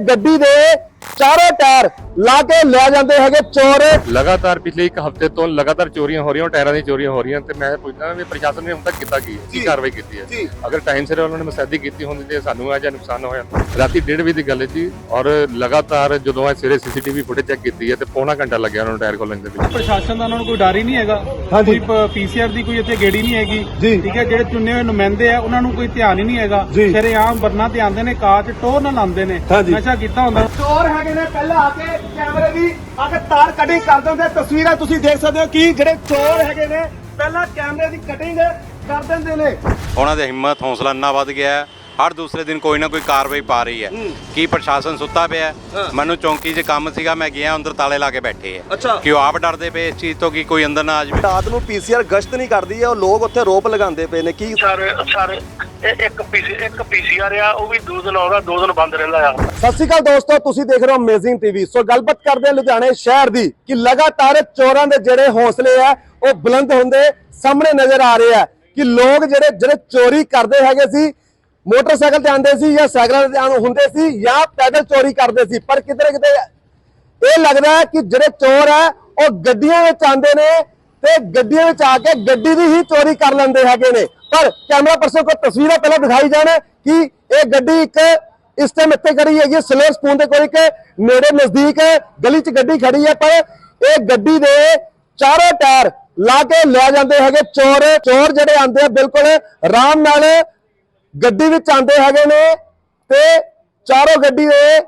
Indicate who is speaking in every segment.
Speaker 1: ਗੱਡੀ ਦੇ ਚਾਰੋਂ ਟਾਇਰ ਲਾ ਕੇ ਲੈ ਜਾਂਦੇ ਹੈਗੇ ਚੋਰ
Speaker 2: ਲਗਾਤਾਰ ਪਿਛਲੇ ਇੱਕ ਹਫ਼ਤੇ ਤੋਂ ਲਗਾਤਾਰ ਚੋਰੀਆਂ ਹੋ ਰਹੀਆਂ ਟਾਇਰਾਂ ਦੀ ਚੋਰੀਆਂ ਹੋ ਰਹੀਆਂ ਤੇ ਮੈਂ ਪੁੱਛਦਾ ਵੀ ਪ੍ਰਸ਼ਾਸਨ ਨੇ ਹੁਣ ਤੱਕ ਕੀਤਾ ਕੀ ਹੈ? ਕੀ ਕਾਰਵਾਈ ਕੀਤੀ ਹੈ
Speaker 1: ਜੀ।
Speaker 2: ਅਗਰ ਟਾਈਮ ਸਿਰ ਉਹਨਾਂ ਨੇ ਮਸੈਦੀ ਕੀਤੀ ਹੁੰਦੀ ਤੇ ਸਾਨੂੰ ਆ ਜਾਂ ਨੁਕਸਾਨ ਨਾ ਹੋਇਆ ਰਾਤੀ 1:30 ਵਜੇ ਦੀ ਗੱਲ ਹੈ ਜੀ ਔਰ ਲਗਾਤਾਰ ਜਦੋਂ ਇਹ ਸਵੇਰੇ ਸੀਸੀਟੀਵੀ ਫੁਟੇਜ ਚੈੱਕ ਕੀਤੀ ਹੈ ਤੇ ਪੌਣਾ ਘੰਟਾ ਲੱਗਿਆ ਉਹਨਾਂ ਨੂੰ ਟਾਇਰ ਖੋਲਣ ਦੇ ਵਿੱਚ
Speaker 3: ਪ੍ਰਸ਼ਾਸਨ ਦਾ ਉਹਨਾਂ ਨੂੰ ਕੋਈ ਡਰ ਹੀ ਨਹੀਂ ਹੈਗਾ
Speaker 1: ਹਾਂਜੀ।
Speaker 3: ਕੋਈ ਪੀਸੀਆਰ ਦੀ ਕੋਈ ਇੱਥੇ ਗੇੜੀ ਨਹੀਂ ਹੈਗੀ। ਠੀਕ ਹੈ ਜਿਹੜੇ ਚੁਣੇ ਹੋਏ ਨੁਮਾਇੰਦੇ ਆ ਉਹਨਾਂ ਨੂੰ ਕੋਈ ਧਿਆਨ ਹੀ ਨਹੀਂ ਹੈਗਾ
Speaker 1: ਜੀ।
Speaker 3: ਸ਼ਰੇਆਮ ਵਰਨਾ ਤੇ ਆਉਂਦੇ ਨੇ ਕਾਚ ਟੋਰ ਨਾਲ ਆਉਂਦੇ ਨੇ। ਨਸ਼ਾ ਕੀਤਾ ਹੁੰਦਾ
Speaker 1: ਚੋਰ ਹੈਗੇ ਨੇ ਪਹਿਲਾਂ ਆ ਕੇ ਕੈਮਰੇ ਦੀ ਆ ਤਾਰ ਕਟਿੰਗ ਕਰ ਦਿੰਦੇ ਤਸਵੀਰਾਂ ਤੁਸੀਂ ਦੇਖ ਸਕਦੇ ਹੋ ਕਿ ਜਿਹੜੇ ਚੋਰ ਹੈਗੇ ਨੇ, ਪਹਿਲਾਂ ਕੈਮਰੇ ਦੀ ਕਟਿੰਗ ਕਰ ਦਿੰਦੇ ਨੇ।
Speaker 4: ਉਹਨਾਂ ਦੇ ਹਿੰਮਤ, ਹੌਸਲਾ ਇੰਨਾ ਵੱਧ ਗਿਆ ਹਰ ਦੂਸਰੇ ਦਿਨ ਕੋਈ ਨਾ ਕੋਈ ਕਾਰਵਾਈ ਪਾ ਰਹੀ ਹੈ। ਕੀ ਪ੍ਰਸ਼ਾਸਨ ਸੁੱਤਾ ਪਿਆ? ਹੈ? ਮੈਨੂੰ ਚੌਂਕੀ 'ਚ ਕੰਮ ਸੀਗਾ ਮੈਂ ਗਿਆ ਅੰਦਰ ਤਾਲੇ ਲਾ ਕੇ ਬੈਠੇ ਆ।
Speaker 1: ਅੱਛਾ।
Speaker 4: ਕਿ ਉਹ ਆਪ ਡਰਦੇ ਪਏ ਇਸ ਚੀਜ਼ ਤੋਂ ਕਿ ਕੋਈ ਅੰਦਰ ਨਾ ਆ ਜਾਵੇ?
Speaker 1: ਰਾਤ ਨੂੰ ਪੀਸੀਆਰ ਗਸ਼ਤ ਨਹੀਂ ਕਰਦੀ ਹੈ ਉਹ ਲੋਕ ਉੱਥੇ ਰੋਪ ਲਗਾਉਂਦੇ ਪਏ ਨੇ ਕੀ
Speaker 5: ਸਰ ਸਰ ਇਹ ਇੱਕ ਪੀਸੀ ਇੱਕ ਪੀਸੀਆਰ ਆ ਉਹ ਵੀ ਦੋ ਦਿਨ ਆਉਂਦਾ ਦੋ ਦਿਨ ਬੰਦ ਰਹਿੰਦਾ ਆ।
Speaker 1: ਸਤਿ ਸ਼੍ਰੀ ਅਕਾਲ ਦੋਸਤੋ ਤੁਸੀਂ ਦੇਖ ਰਹੇ ਹੋ ਅਮੇਜ਼ਿੰਗ ਟੀਵੀ ਸੋ ਗੱਲਬਾਤ ਕਰਦੇ ਹਾਂ ਲੁਧਿਆਣੇ ਸ਼ਹਿਰ ਦੀ ਕਿ ਲਗਾਤਾਰ ਚੋਰਾਂ ਦੇ ਜਿਹੜੇ ਹੌਸਲੇ ਆ ਉਹ ਬੁਲੰਦ ਹੁੰਦੇ ਸਾਹਮਣੇ ਨਜ਼ਰ ਆ ਰਹੇ ਆ ਕਿ ਲੋਕ ਜਿਹੜੇ ਜਿਹੜੇ ਚੋਰੀ ਕਰਦੇ ਹੈਗੇ ਸੀ ਮੋਟਰਸਾਈਕਲ ਤੇ ਆਉਂਦੇ ਸੀ ਜਾਂ ਸਾਈਕਲਾਂ ਤੇ ਆਉਂ- ਹੁੰਦੇ ਸੀ ਜਾਂ ਪੈਦਲ ਚੋਰੀ ਕਰਦੇ ਸੀ, ਪਰ ਕਿਤੇ ਨਾ ਕਿਤੇ ਇਹ ਲੱਗਦਾ ਕਿ ਜਿਹੜੇ ਚੋਰ ਆ ਉਹ ਗੱਡੀਆਂ ਵਿੱਚ ਆਉਂਦੇ ਨੇ ਤੇ ਗੱਡੀਆਂ ਵਿੱਚ ਆ ਕੇ ਗੱਡੀ ਦੀ ਹੀ ਚੋਰੀ ਕਰ ਲੈਂਦੇ ਹੈਗੇ ਨੇ। ਪਰ ਕੈਮਰਾ ਪਰਸਨ ਕੋ ਤਸਵੀਰਾਂ ਪਹਿਲਾਂ ਦਿਖਾਈ ਜਾਣ ਕਿ ਇਹ ਗੱਡੀ ਇੱਕ ਇਸ ਟਾਈਮ ਇੱਥੇ ਖੜੀ ਹੈਗੀ ਸਲੇਰ ਸਪੂਨ ਦੇ ਕੋਲ ਇੱਕ ਨੇੜੇ ਨਜ਼ਦੀਕ ਗਲੀ 'ਚ ਗੱਡੀ ਖੜੀ ਹੈ, ਪਰ ਇਹ ਗੱਡੀ ਦੇ ਚਾਰੋਂ ਟਾਇਰ ਲਾ ਕੇ ਲੈ ਜਾਂਦੇ ਹੈਗੇ ਚੋਰ। ਚੋਰ ਜਿਹੜੇ ਆਉਂਦੇ ਆ, ਬਿਲਕੁਲ ਆਰਾਮ ਨਾਲ ਗੱਡੀ ਵਿੱਚ ਆਉਂਦੇ ਹੈਗੇ ਨੇ ਤੇ ਚਾਰੋਂ ਗੱਡੀ ਦੇ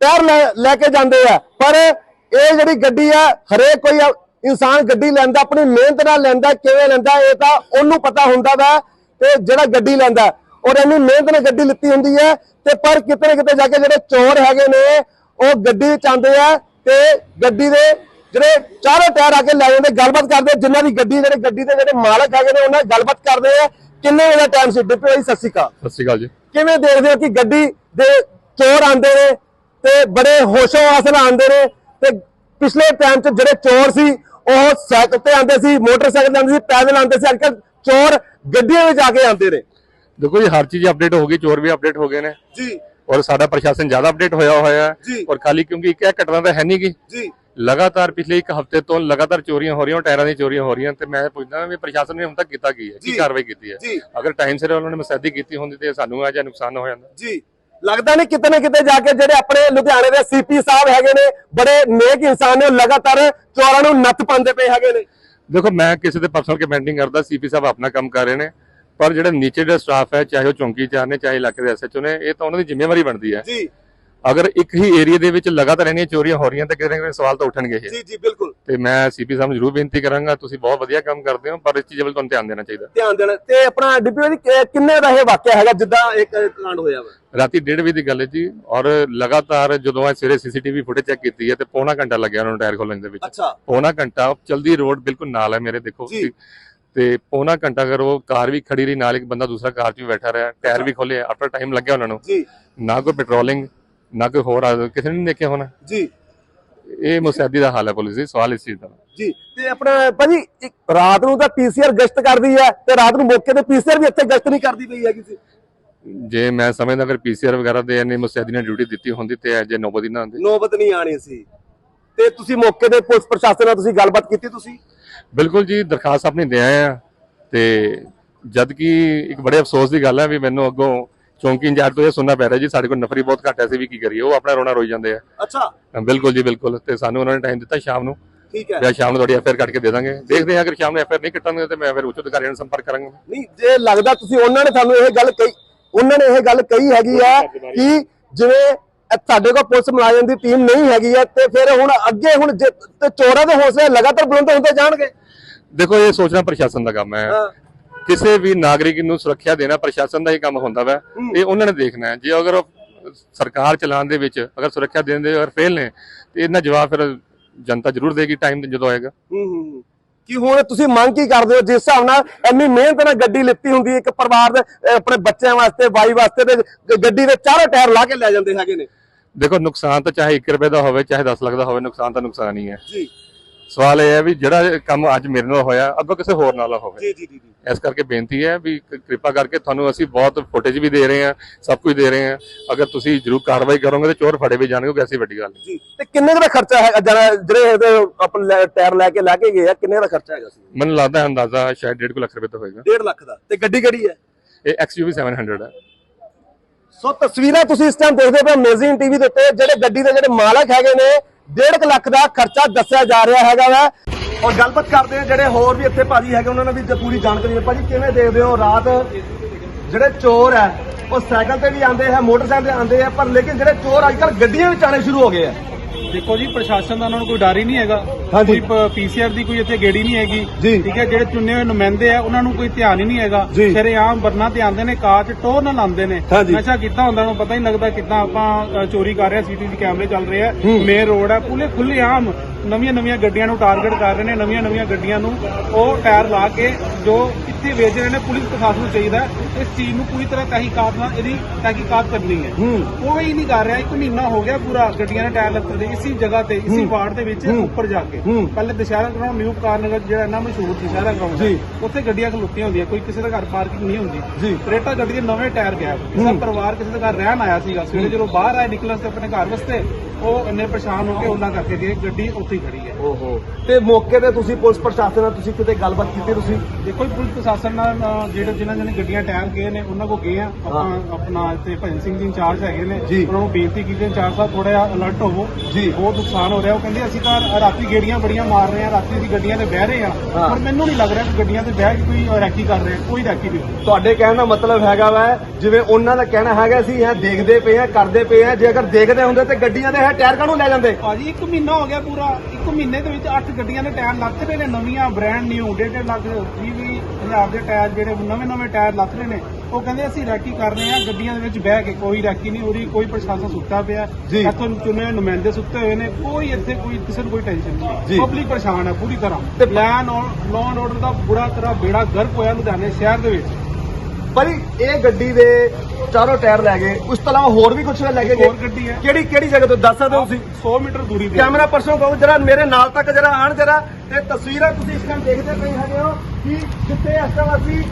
Speaker 1: ਟਾਇਰ ਲੈ- ਲੈ ਕੇ ਜਾਂਦੇ ਆ। ਪਰ ਇਹ ਜਿਹੜੀ ਗੱਡੀ ਆ ਹਰੇਕ ਕੋਈ ਇਨਸਾਨ ਗੱਡੀ ਲੈਂਦਾ ਆਪਣੀ ਮਿਹਨਤ ਨਾਲ ਲੈਂਦਾ ਕਿਵੇਂ ਲੈਂਦਾ ਇਹ ਤਾਂ ਉਹਨੂੰ ਪਤਾ ਹੁੰਦਾ ਵਾ ਤੇ ਜਿਹੜਾ ਗੱਡੀ ਲੈਂਦਾ। ਔਰ ਇਹਨੂੰ ਮਿਹਨਤ ਨਾਲ ਗੱਡੀ ਲਿੱਤੀ ਹੁੰਦੀ ਹੈ ਤੇ ਪਰ ਕਿਤੇ ਨਾ ਕਿਤੇ ਜਾ ਕੇ ਜਿਹੜੇ ਚੋਰ ਹੈਗੇ ਨੇ ਉਹ ਗੱਡੀ ਵਿੱਚ ਆਉਂਦੇ ਆ ਤੇ ਗੱਡੀ ਦੇ ਜਿਹੜੇ ਚਾਰੋਂ ਟਾਇਰ ਆ ਕੇ ਲੈ ਜਾਂਦੇ ਗੱਲਬਾਤ ਕਰਦੇ ਆ, ਜਿਨ੍ਹਾਂ ਦੀ ਗੱਡੀ ਜਿਹੜੇ ਗੱਡੀ ਦੇ ਜਿਹੜੇ ਮਾਲਕ ਹੈਗੇ ਨੇ ਉਹਨਾਂ ਨਾਲ ਗੱਲਬਾਤ ਕਰਦੇ ਆ ਕਿੰਨੇ ਵਜੇ ਦਾ ਟਾਈਮ ਸੀ? ਡਿਪਟੀ ਭਾਈ ਸਤਿ ਸ਼੍ਰੀ ਅਕਾਲ।
Speaker 2: ਸਤਿ ਸ਼੍ਰੀ ਅਕਾਲ ਜੀ।
Speaker 1: ਕਿਵੇਂ ਦੇਖਦੇ ਹੋ ਕਿ ਗੱਡੀ ਦੇ ਚੋਰ ਆਉਂਦੇ ਨੇ ਤੇ ਬੜੇ ਹੋਸ਼ੋ ਹਵਾਸ ਨਾਲ ਆਉਂਦੇ ਨੇ ਤੇ ਪਿਛਲੇ ਟਾਈਮ 'ਚ ਜਿਹੜੇ ਚੋਰ ਸੀ ਉਹ ਸਾਈਕਲ ਤੇ ਆਉਂਦੇ ਸੀ ਮੋਟਰਸਾਈਕਲ ਤੇ ਆਉਂਦੇ ਸੀ ਪੈਦਲ ਆਉਂਦੇ ਸੀ ਅੱਜਕੱਲ ਚੋਰ ਗੱਡੀਆਂ ਵਿੱਚ ਆ ਕੇ ਆਉਂਦੇ ਨੇ।
Speaker 2: ਦੇਖੋ ਜੀ ਹਰ ਚੀਜ਼ ਅਪਡੇਟ ਹੋ ਗਈ ਚੋਰ ਵੀ ਅਪਡੇਟ ਹੋ ਗਏ ਨੇ।
Speaker 1: ਜੀ।
Speaker 2: ਔਰ ਸਾਡਾ ਪ੍ਰਸ਼ਾਸਨ ਜ਼ਿਆਦਾ ਅਪਡੇਟ ਹੋਇਆ ਹੋਇਆ। ਹੈ। ਔਰ ਖਾਲੀ ਕਿਉਂਕਿ ਇੱਕ ਇਹ ਘਟਨਾ ਤਾਂ ਹੈ ਨਹੀਂ ਗੀ।
Speaker 1: ਜੀ।
Speaker 2: ਲਗਾਤਾਰ ਪਿਛਲੇ ਇੱਕ ਹਫ਼ਤੇ ਤੋਂ ਲਗਾਤਾਰ ਚੋਰੀਆਂ ਹੋ ਰਹੀਆਂ ਟਾਇਰਾਂ ਦੀ ਚੋਰੀਆਂ ਹੋ ਰਹੀਆਂ ਤੇ ਮੈਂ ਪੁੱਛਦਾ ਵੀ ਪ੍ਰਸ਼ਾਸਨ ਨੇ ਹੁਣ ਤੱਕ ਕੀਤਾ ਕੀ ਹੈ। ਕੀ ਕਾਰਵਾਈ ਕੀਤੀ ਹੈ। ਅਗਰ ਟਾਈਮ ਸਿਰ ਉਹਨਾਂ ਨੇ ਮਸੈਦੀ ਕੀਤੀ ਹੁੰਦੀ ਤੇ ਸਾਨੂੰ ਆ ਜਾਂ ਨੁਕਸਾਨ ਹੋ ਜਾਂਦਾ।
Speaker 1: ਜੀ। ਲੱਗਦਾ ਨਹੀਂ ਕਿਤੇ ਨਾ ਕਿਤੇ ਜਾ ਕੇ ਜਿਹੜੇ ਆਪਣੇ ਲੁਧਿਆਣੇ ਦੇ ਸੀਪੀ ਸਾਹਿਬ ਹੈਗੇ ਨੇ ਬੜੇ ਨੇਕ ਇਨਸਾਨ ਨੇ ਲਗਾਤਾਰ ਚੋਰਾਂ ਨੂੰ ਨੱਥ ਪਾਉਂਦੇ ਪਏ ਹੈਗੇ ਨੇ।
Speaker 2: ਦੇਖੋ ਮੈਂ ਕਿਸੇ ਤੇ ਪਰਸਨਲ ਕਮੈਂਟ ਨਹੀਂ ਕਰਦਾ ਸੀਪੀ ਸਾਹਿਬ ਆਪਣਾ ਕੰਮ ਕਰ ਰਹੇ ਨੇ ਪਰ ਜਿਹੜਾ ਨੀਚੇ ਦਾ ਸਟਾਫ ਹੈ ਚਾਹੇ ਉਹ ਚੌਂਕੀਦਾਰ ਨੇ ਚਾਹੇ ਇਲਾਕੇ ਦੇ ਐਸਐਚਓ ਨੇ ਇਹ ਤਾਂ ਉਹਨਾਂ ਦੀ ਜ਼ਿੰਮੇਵਾਰੀ ਬਣਦੀ ਹੈ।
Speaker 1: ਜੀ।
Speaker 2: ਅਗਰ ਇੱਕ ਹੀ ਏਰੀਆ ਦੇ ਵਿੱਚ ਲਗਾਤਾਰ ਇੰਨੀਆਂ ਚੋਰੀਆਂ ਹੋ ਰਹੀਆਂ ਤਾਂ ਕਿਤੇ ਨਾ ਕਿਤੇ ਸਵਾਲ ਤਾਂ ਉੱਠਣਗੇ ਇਹ।
Speaker 1: ਜੀ ਜੀ ਬਿਲਕੁਲ।
Speaker 2: ਤੇ ਮੈਂ ਸੀਪੀ ਸਾਹਿਬ ਨੂੰ ਜ਼ਰੂਰ ਬੇਨਤੀ ਕਰਾਂਗਾ ਤੁਸੀਂ ਬਹੁਤ ਵਧੀਆ ਕੰਮ ਕਰਦੇ ਹੋ ਪਰ ਇਸ ਚੀਜ਼ ਵੱਲ ਤੁਹਾਨੂੰ ਧਿਆਨ ਦੇਣਾ ਚਾਹੀਦਾ।
Speaker 1: ਧਿਆਨ ਦੇਣਾ। ਤੇ ਆਪਣਾ ਡਿਪਟੀ ਕਿੰਨੇ ਦਾ ਇਹ ਵਾਕਿਆ ਹੈਗਾ ਜਿੱਦਾਂ ਇੱਕ ਕਾਂਡ ਹੋਇਆ ਵਾ?
Speaker 2: ਰਾਤੀ 1:30 ਵਜੇ ਦੀ ਗੱਲ ਹੈ ਜੀ ਔਰ ਲਗਾਤਾਰ ਜਦੋਂ ਇਹ ਸਵੇਰੇ ਸੀਸੀਟੀਵੀ ਫੁਟੇਜ ਚੈੱਕ ਕੀਤੀ ਹੈ ਤੇ ਪੌਣਾ ਘੰਟਾ ਲੱਗਿਆ ਉਹਨਾਂ ਨੂੰ ਟਾਇਰ ਖੋਲਣ ਦੇ ਵਿੱਚ। ਪੌਣਾ ਘੰਟਾ ਚਲਦੀ ਰੋਡ ਬਿਲਕੁਲ ਨਾਲ ਹੈ ਮੇਰੇ ਦੇਖੋ। ਤੇ ਪੌਣਾ ਘੰਟਾ ਅਗਰ ਉਹ ਕਾਰ ਵੀ ਖੜੀ ਰਹੀ ਨਾਲ ਇੱਕ ਬੰਦਾ ਦੂਸਰਾ ਕਾਰ 'ਚ ਵੀ ਬੈਠਾ ਰਿਹਾ ਟਾਇਰ ਵੀ ਖੋਲੇ ਆਫਟਰ ਟਾਈਮ ਲੱਗਿਆ ਉਹਨਾਂ ਨੂੰ।
Speaker 1: ਜੀ।
Speaker 2: ਨਾ ਕੋਈ ਪੈਟਰੋਲਿੰਗ ਨਾ ਕੋਈ ਹੋਰ ਆ- ਕਿਸੇ ਨੇ ਨਹੀਂ ਦੇਖਿਆ ਹੋਣਾ?
Speaker 1: ਜੀ।
Speaker 2: ਇਹ ਮੁਸੈਦੀ ਦਾ ਹਾਲ ਹੈ ਪੁਲਿਸ ਦੀ ਸਵਾਲ ਇਸ ਚੀਜ਼ ਦਾ।
Speaker 1: ਜੀ ਤੇ ਆਪਣਾ ਭਾਜੀ ਇੱਕ ਰਾਤ ਨੂੰ ਤਾਂ ਪੀਸੀਆਰ ਗਸ਼ਤ ਕਰਦੀ ਹੈ ਤੇ ਰਾਤ ਨੂੰ ਮੌਕੇ ਤੇ ਪੀਸੀਆਰ ਵੀ ਇੱਥੇ ਗਸ਼ਤ ਨਹੀਂ ਕਰਦੀ ਪਈ ਹੈਗੀ ਸੀ।
Speaker 2: ਜੇ ਮੈਂ ਸਮਝਦਾ ਅਗਰ ਪੀਸੀਆਰ ਵਗੈਰਾ ਦੇ ਨੇ ਮੁਸੈਦੀ ਨੇ ਡਿਊਟੀ ਦਿੱਤੀ ਹੁੰਦੀ ਤੇ ਜੇ ਨੌਬਤ ਹੀ ਨਾ ਆਉਂਦੀ।
Speaker 1: ਨੌਬਤ ਨਹੀਂ ਆਣੀ ਸੀ। ਤੇ ਤੁਸੀਂ ਮੌਕੇ ਤੇ ਪੁਲਿਸ ਪ੍ਰਸ਼ਾਸਨ ਨਾਲ ਤੁਸੀਂ ਗੱਲਬਾਤ ਕੀਤੀ ਤੁਸੀਂ?
Speaker 2: ਬਿਲਕੁਲ ਜੀ ਦਰਖਾਸਤ ਆਪਣੀ ਦੇ ਆਏ ਆ ਤੇ ਜਦ ਕਿ ਇੱਕ ਬੜੇ ਅਫਸੋਸ ਦੀ ਗੱਲ ਹੈ ਵੀ ਮੈਨੂੰ ਅੱਗੋਂ ਚੌਂਕੀ ਇੰਚਾਰਜ ਤੋਂ ਇਹ ਸੁਣਨਾ ਪੈ ਰਿਹਾ ਜੀ ਸਾਡੇ ਕੋਲ ਨਫਰੀ ਬਹੁਤ ਘੱਟ ਐ ਸੀ ਵੀ ਕੀ ਕਰੀਏ ਉਹ ਆਪਣਾ ਰੋਣਾ ਰੋਈ ਜਾਂਦੇ ਆ।
Speaker 1: ਅੱਛਾ।
Speaker 2: ਬਿਲਕੁਲ ਜੀ ਬਿਲਕੁਲ। ਤੇ ਸਾਨੂੰ ਉਹਨਾਂ ਨੇ ਟਾਈਮ ਦਿੱਤਾ ਸ਼ਾਮ ਨੂੰ।
Speaker 1: ਠੀਕ ਹੈ।
Speaker 2: ਜਾਂ ਸ਼ਾਮ ਨੂੰ ਤੁਹਾਡੀ ਐਫਆਈਆਰ ਕੱਟ ਕੇ ਦੇ ਦਾਂਗੇ। ਦੇਖਦੇ ਹਾਂ ਅਗਰ ਸ਼ਾਮ ਨੂੰ ਐਫਆਈਆਰ ਨਹੀਂ ਕੱਟਾਂਗੇ ਤੇ ਮੈਂ ਫਿਰ ਉੱਚ ਅਧਿਕਾਰੀਆਂ ਨਾਲ ਸੰਪਰਕ ਕਰਾਂਗਾ।
Speaker 1: ਨਹੀਂ ਜੇ ਲੱਗਦਾ ਤੁਸੀਂ ਉਹਨਾਂ ਨੇ ਤੁਹਾਨੂੰ ਇਹ ਗੱਲ ਕਹੀ ਉਹਨਾਂ ਨੇ ਇਹ ਗੱਲ ਕਹੀ ਹੈਗੀ ਆ ਕਿ ਜਿਵੇਂ ਤੁਹਾਡੇ ਕੋਲ ਪੁਲਿਸ ਮੁਲਾਜ਼ਮ ਦੀ ਟੀਮ ਨਹੀਂ ਹੈਗੀ ਆ ਤੇ ਫਿਰ ਹੁਣ ਅੱਗੇ ਹੁਣ ਤੇ ਚੋਰਾਂ ਦੇ ਹੌਸਲੇ ਲਗਾਤਾਰ ਬੁਲੰਦ ਹੁੰਦੇ ਜਾਣਗੇ।
Speaker 2: ਦੇਖੋ ਇਹ ਸੋਚਣਾ ਪ੍ਰਸ਼ਾਸਨ ਦਾ ਕੰਮ ਹਾਂ। ਕਿਸੇ ਵੀ ਨਾਗਰਿਕ ਨੂੰ ਸੁਰੱਖਿਆ ਦੇਣਾ ਪ੍ਰਸ਼ਾਸਨ ਦਾ ਹੀ ਕੰਮ ਹੁੰਦਾ ਵਾ। ਇਹ ਉਹਨਾਂ ਨੇ ਦੇਖਣਾ ਹੈ। ਜੇ ਅਗਰ ਸਰਕਾਰ ਚਲਾਉਣ ਦੇ ਵਿੱਚ ਅਗਰ ਸੁਰੱਖਿਆ ਦੇਣ ਦੇ ਅਗਰ ਫੇਲ ਨੇ ਤੇ ਇਹਨਾਂ ਜਵਾਬ ਫਿਰ ਜਨਤਾ ਜ਼ਰੂਰ ਦੇਗੀ ਟਾਈਮ ਜਦੋਂ ਆਏਗਾ।
Speaker 1: ਕਿ ਹੁਣ ਤੁਸੀਂ ਮੰਗ ਕੀ ਕਰਦੇ ਹੋ? ਜਿਸ ਹਿਸਾਬ ਨਾਲ ਇੰਨੀ ਮਿਹਨਤ ਨਾਲ ਗੱਡੀ ਲਿੱਤੀ ਹੁੰਦੀ ਇੱਕ ਪਰਿਵਾਰ ਦੇ ਆਪਣੇ ਬੱਚਿਆਂ ਵਾਸਤੇ ਵਾਈ ਵਾਸਤੇ ਤੇ ਗੱਡੀ ਦੇ ਚਾਰੋਂ ਟਾਇਰ ਲਾ ਕੇ ਲੈ ਜਾਂਦੇ ਹੈਗੇ ਨੇ।
Speaker 2: ਦੇਖੋ ਨੁਕਸਾਨ ਤਾਂ ਚਾਹੇ 1 ਰੁਪਏ ਦਾ ਹੋਵੇ ਚਾਹੇ 10 ਲੱਖ ਦਾ ਹੋਵੇ ਨੁਕਸਾਨ ਤਾਂ ਨੁਕਸਾਨ ਹੀ ਹੈ।
Speaker 1: ਜੀ।
Speaker 2: ਸਵਾਲ ਇਹ ਹੈ ਵੀ ਜਿਹੜਾ ਕੰਮ ਅੱਜ ਮੇਰੇ ਨਾਲ ਹੋਇਆ ਅੱਗੋਂ ਕਿਸੇ ਹੋਰ ਨਾਲ ਹੋਵੇ।
Speaker 1: ਜੀ ਜੀ ਜੀ
Speaker 2: ਇਸ ਕਰਕੇ ਬੇਨਤੀ ਹੈ ਵੀ ਕਿਰਪਾ ਕਰਕੇ ਤੁਹਾਨੂੰ ਅਸੀਂ ਬਹੁਤ ਫੁਟੇਜ ਵੀ ਦੇ ਰਹੇ ਹਾਂ ਸਭ ਕੁਝ ਦੇ ਰਹੇ ਹਾਂ। ਅਗਰ ਤੁਸੀਂ ਜਰੂਰ ਕਾਰਵਾਈ ਕਰੋਗੇ ਤੇ ਚੋਰ ਫੜੇ ਵੀ ਜਾਣਗੇ ਕੋਈ ਐਸੀ ਵੱਡੀ ਗੱਲ ਨਹੀਂ।
Speaker 1: ਜੀ ਤੇ ਕਿੰਨੇ ਦਾ ਖਰਚਾ ਹੈ? ਜਿਹੜਾ ਇਹਦੇ ਆਪਾਂ ਟਾਇਰ ਲੈ ਕੇ ਲੈ ਕੇ ਗਏ ਆ ਕਿੰਨੇ ਦਾ ਖਰਚਾ ਹੈਗਾ ਸੀ?
Speaker 2: ਮੈਨੂੰ ਲੱਗਦਾ ਅੰਦਾਜ਼ਾ ਸ਼ਾਇਦ 1.5 ਲੱਖ ਰੁਪਏ ਤੋਂ ਹੋਏਗਾ।
Speaker 1: 1.5 ਲੱਖ ਦਾ। ਤੇ ਗੱਡੀ ਕਿਹੜੀ ਹੈ?
Speaker 2: ਇਹ XUV 700 ਹੈ।
Speaker 1: ਸੋ ਤਸਵੀਰਾਂ ਤੁਸੀਂ ਇਸ ਟਾਈਮ ਦੇਖਦੇ ਪਏ ਅਮੇਜ਼ਿੰਗ ਟੀਵੀ ਦੇ ਉੱਤੇ ਜਿਹੜੇ ਗੱਡੀ ਦੇ ਜਿਹੜੇ ਮਾਲਕ ਹੈਗੇ ਨੇ 1.5 ਲੱਖ ਦਾ ਖਰਚਾ ਦੱਸਿਆ ਜਾ ਰਿਹਾ ਹੈਗਾ ਵਾ। ਔਰ ਗੱਲਬਾਤ ਕਰਦੇ ਆ ਜਿਹੜੇ ਹੋਰ ਵੀ ਇੱਥੇ ਭਾਜੀ ਹੈਗੇ ਉਹਨਾਂ ਨਾਲ ਵੀ ਪੂਰੀ ਜਾਣਕਾਰੀ ਹੈ। ਭਾਜੀ ਕਿਵੇਂ ਦੇਖਦੇ ਹੋ ਰਾਤ? ਜਿਹੜੇ ਚੋਰ ਹੈ ਉਹ ਸਾਈਕਲ ਤੇ ਵੀ ਆਉਂਦੇ ਹੈ ਮੋਟਰਸਾਈਕਲ ਤੇ ਆਉਂਦੇ ਆ ਪਰ ਲੇਕਿਨ ਜਿਹੜੇ ਚੋਰ ਅੱਜ ਕੱਲ੍ਹ ਗੱਡੀਆਂ ਵਿੱਚ ਆਣੇ ਸ਼ੁਰੂ ਹੋ ਗਏ ਆ
Speaker 3: ਦੇਖੋ ਜੀ ਪ੍ਰਸ਼ਾਸਨ ਦਾ ਉਹਨਾਂ ਨੂੰ ਕੋਈ ਡਰ ਹੀ ਨਹੀਂ ਹੈਗਾ।
Speaker 1: ਹਾਂਜੀ।
Speaker 3: ਕੋਈ ਪੀਸੀਆਰ ਦੀ ਕੋਈ ਇੱਥੇ ਗੇੜੀ ਨਹੀਂ ਹੈਗੀ
Speaker 1: ਜੀ।
Speaker 3: ਠੀਕ ਹੈ ਜਿਹੜੇ ਚੁਣੇ ਹੋਏ ਨੁਮਾਇੰਦੇ ਆ ਉਹਨਾਂ ਨੂੰ ਕੋਈ ਧਿਆਨ ਹੀ ਨਹੀਂ ਹੈਗਾ
Speaker 1: ਜੀ।
Speaker 3: ਸ਼ਰੇਆਮ ਵਰਨਾ ਤੇ ਆਉਂਦੇ ਨੇ ਕਾਚ ਟੋਰ ਨਾਲ ਆਉਂਦੇ ਨੇ
Speaker 1: ਹਾਂਜੀ।
Speaker 3: ਨਸ਼ਾ ਕੀਤਾ ਹੁੰਦਾ ਨੂੰ ਪਤਾ ਹੀ ਨਹੀਂ ਲੱਗਦਾ ਕਿੱਦਾਂ ਆਪਾਂ ਅ, ਚੋਰੀ ਕਰ ਰਹੇ ਆ ਸੀਸੀਟੀਵੀ ਕੈਮਰੇ ਚੱਲ ਰਹੇ ਆ ਮੇਨ ਰੋਡ ਹੈ ਪੂਰੇ ਖੁੱਲੇ ਆਮ ਨਵੀਆਂ ਨਵੀਆਂ ਗੱਡੀਆਂ ਨੂੰ ਟਾਰਗੇਟ ਕਰ ਰਹੇ ਨੇ ਨਵੀਆਂ ਨਵੀਆਂ ਗੱਡੀਆਂ ਨੂੰ ਉਹ ਟਾਇਰ ਲਾ ਕੇ ਜੋ ਇੱਥੇ ਵੇਚ ਰਹੇ ਨੇ ਪੁਲਿਸ ਪ੍ਰਸ਼ਾਸਨ ਨੂੰ ਚਾਹੀਦਾ ਹੈ ਇਸ ਚੀਜ਼ ਨੂੰ ਪੂਰੀ ਤਰ੍ਹਾਂ ਤਹਿਕੀਕਾਤ ਨਾਲ ਇਹਦੀ ਤਹਿਕੀਕਾਤ ਕਰਨੀ ਹੈ।
Speaker 1: ਹੂੰ।
Speaker 3: ਉਹ ਹੀ ਨਹੀਂ ਕਰ ਰਿਹਾ ਇੱਕ ਮਹੀਨਾ ਹੋ ਗਿਆ ਪੂਰਾ ਗੱਡੀਆਂ ਦੇ ਟਾਇਰ ਲੱਤਰ ਦੇ ਇਸੇ ਜਗ੍ਹਾ ਤੇ ਇਸੇ ਵਾਰਡ ਦੇ ਵਿੱਚ ਉੱਪਰ ਜਾ ਕੇ।
Speaker 1: ਹੂੰ।
Speaker 3: ਪਹਿਲੇ ਦੁਸ਼ਹਿਰਾ ਗਰਾਊਂਡ ਨਿਊ ਕਾਰ ਨਗਰ ਜਿਹੜਾ ਇੰਨਾ ਮਸ਼ਹੂਰ ਦੁਸ਼ਹਿਰਾ ਗਰਾਊਂਡ
Speaker 1: ਜੀ।
Speaker 3: ਉੱਥੇ ਗੱਡੀਆਂ ਖਲੋਤੀਆਂ ਹੁੰਦੀਆਂ ਕੋਈ ਕਿਸੇ ਦੇ ਘਰ ਪਾਰਕਿੰਗ ਨਹੀਂ ਹੁੰਦੀ। ਕਰੇਟਾ ਗੱਡੀ ਦੇ ਨਵੇਂ ਟਾਇਰ ਗਿਆ। ਕਿਸੇ ਪਰਿਵਾਰ ਕਿਸੇ ਦੇ ਘਰ ਰਹਿਣ ਆਇਆ ਸੀਗਾ। ਸਵੇਰੇ ਜਦੋਂ ਬਾਹਰ ਆਏ ਨਿਕਲਣ ਤੇ ਆਪਣੇ ਘਰ ਵਾਸਤੇ ਉਹ ਇੰਨੇ ਪਰੇਸ਼ਾਨ ਹੋ ਕੇ ਉਹਨਾਂ ਕਰਕੇ ਗਏ ਗੱਡੀ ਉੱਥੇ ਹੀ ਖੜੀ ਹੈ।
Speaker 1: ਓਹੋ। ਤੇ ਮੌਕੇ ਤੇ ਤੁਸੀਂ ਪੁਲਿਸ ਪ੍ਰਸ਼ਾਸਨ ਨਾਲ ਤੁਸੀਂ ਕਿਤੇ ਗੱਲਬਾਤ ਕੀਤੀ ਤੁਸੀਂ?
Speaker 3: ਦੇਖੋ ਜੀ, ਪੁਲਿਸ ਪ੍ਰਸ਼ਾਸਨ ਨਾਲ ਅ, ਜਿਹੜੇ ਜਿਨ੍ਹਾਂ ਜਿਹਨੇ ਗੱਡੀਆਂ ਟਾਇਰ ਗਏ ਨੇ ਉਹਨਾਂ ਕੋ ਗਏ ਆ। ਆਪਾਂ ਆਪਣਾ ਇੱਥੇ ਭਜਨ ਸਿੰਘ ਜੀ ਇੰਚਾਰਜ ਹੈਗੇ ਨੇ।
Speaker 1: ਜੀ।
Speaker 3: ਉਹਨਾਂ ਨੂੰ ਬੇਨਤੀ ਕੀਤੀ ਇੰਚਾਰਜ ਸਾਹਿਬ ਥੋੜਾ ਜਿਹਾ ਅਲਰਟ ਹੋਵੋ।
Speaker 1: ਜੀ।
Speaker 3: ਬਹੁਤ ਨੁਕਸਾਨ ਹੋ ਰਿਹਾ। ਉਹ ਕਹਿੰਦੇ ਅਸੀਂ ਤਾਂ ਰਾਤੀ ਗੇੜੀਆਂ ਬੜੀਆਂ ਮਾਰ ਰਹੇ ਆ ਰਾਤੀ ਅਸੀਂ ਗੱਡੀਆਂ ਤੇ ਬਹਿ ਰਹੇ ਆ
Speaker 1: ਹਾਂ।
Speaker 3: ਪਰ ਮੈਨੂੰ ਨਹੀਂ ਲੱਗ ਰਿਹਾ ਕਿ ਗੱਡੀਆਂ ਤੇ ਬਹਿ ਕੇ ਕੋਈ ਰੈਕੀ ਕਰ ਰਿਹਾ ਕੋਈ ਰੈਕੀ ਨਹੀਂ
Speaker 1: ਤੁਹਾਡੇ ਕਹਿਣ ਦਾ ਮਤਲਬ ਹੈਗਾ ਵਾ ਜਿਵੇਂ ਉਹਨਾਂ ਦਾ ਕਹਿਣਾ ਹੈਗਾ ਸੀ ਇਹ ਦੇਖਦੇ ਪਏ ਆ ਕਰਦੇ ਪਏ ਆ। ਜੇ ਅਗਰ ਦੇਖਦੇ ਹੁੰਦੇ ਤੇ ਗੱਡੀਆਂ ਦੇ ਇਹ ਟਾਇਰ ਕਾਹਨੂੰ ਲੈ ਜਾਂਦੇ?
Speaker 3: ਭਾਜੀ ਇੱਕ ਮਹੀਨਾ ਹੋ ਗਿਆ ਪੂਰਾ। ਇੱਕ ਮਹੀਨੇ ਦੇ ਵਿੱਚ 8 ਗੱਡੀਆਂ ਦੇ ਟਾਇਰ ਲੱਥ ਰਹੇ ਨੇ ਨਵੀਆਂ ਬ੍ਰਾਂਡ ਨਿਊ ਡੇਢ ਲੱਖ 20 ਵੀਹ ਹਜ਼ਾਰ ਦੇ ਟਾਇਰ ਜਿਹੜੇ ਨਵੇਂ ਨਵੇਂ ਟਾਇਰ ਲੱਥ ਰਹੇ ਨੇ ਉਹ ਕਹਿੰਦੇ ਅਸੀਂ ਰੈਕੀ ਕਰ ਰਹੇ ਹਾਂ ਗੱਡੀਆਂ ਦੇ ਵਿੱਚ ਬਹਿ ਕੇ ਕੋਈ ਰੈਕੀ ਨਹੀਂ ਹੋ ਰਹੀ ਕੋਈ ਪ੍ਰਸ਼ਾਸਨ ਸੁੱਤਾ ਪਿਆ
Speaker 1: ਜੀ।
Speaker 3: ਇੱਥੋਂ ਚੁਣੇ ਨੁਮਾਇੰਦੇ ਸੁੱਤੇ ਹੋਏ ਨੇ ਕੋਈ ਇੱਥੇ ਕੋਈ ਕਿਸੇ ਨੂੰ ਕੋਈ ਟੈਨਸ਼ਨ
Speaker 1: ਜੀ।
Speaker 3: ਨਹੀਂ ਪਬਲਿਕ ਪਰੇਸ਼ਾਨ ਹੈ ਪੂਰੀ ਤਰ੍ਹਾਂ
Speaker 1: ਤੇ-
Speaker 3: ਲੈਨ ਔਰ ਲਾਅ ਆਰਡਰ ਦਾ ਬੁਰਾ ਤਰ੍ਹਾਂ ਬੇੜਾ ਗਰਕ ਹੋਇਆ ਲੁਧਿਆਣੇ ਸ਼ਹਿਰ ਦੇ ਵਿੱਚ
Speaker 1: ਭਾਈ ਇਹ ਗੱਡੀ ਦੇ ਚਾਰੋਂ ਟਾਇਰ ਲੈ ਗਏ। ਉਸ ਤੋਂ ਇਲਾਵਾ ਹੋਰ ਵੀ ਕੁਝ ਲੈ ਕੇ
Speaker 3: ਹੋਰ
Speaker 1: ਗਏ
Speaker 3: ਗੱਡੀ ਹੈ।
Speaker 1: ਕਿਹੜੀ ਕਿਹੜੀ ਜਗ੍ਹਾ ਤੋਂ? ਦੱਸ ਸਕਦੇ ਹੋ ਤੁਸੀਂ?
Speaker 3: 100 ਮੀਟਰ ਦੂਰੀ ਤੇ।
Speaker 1: ਕੈਮਰਾ ਪਰਸਨ ਕਹੋ ਜਰਾ ਮੇਰੇ ਨਾਲ ਤੱਕ ਜਰਾ ਆਣ ਜਰਾ। ਇਹ ਤਸਵੀਰਾਂ ਤੁਸੀਂ ਇਸ ਟਾਈਮ ਦੇਖਦੇ ਪਏ ਹੈਗੇ ਹੋ ਕਿ ਜਿੱਥੇ ਟਾਈਮ ਅਸੀਂ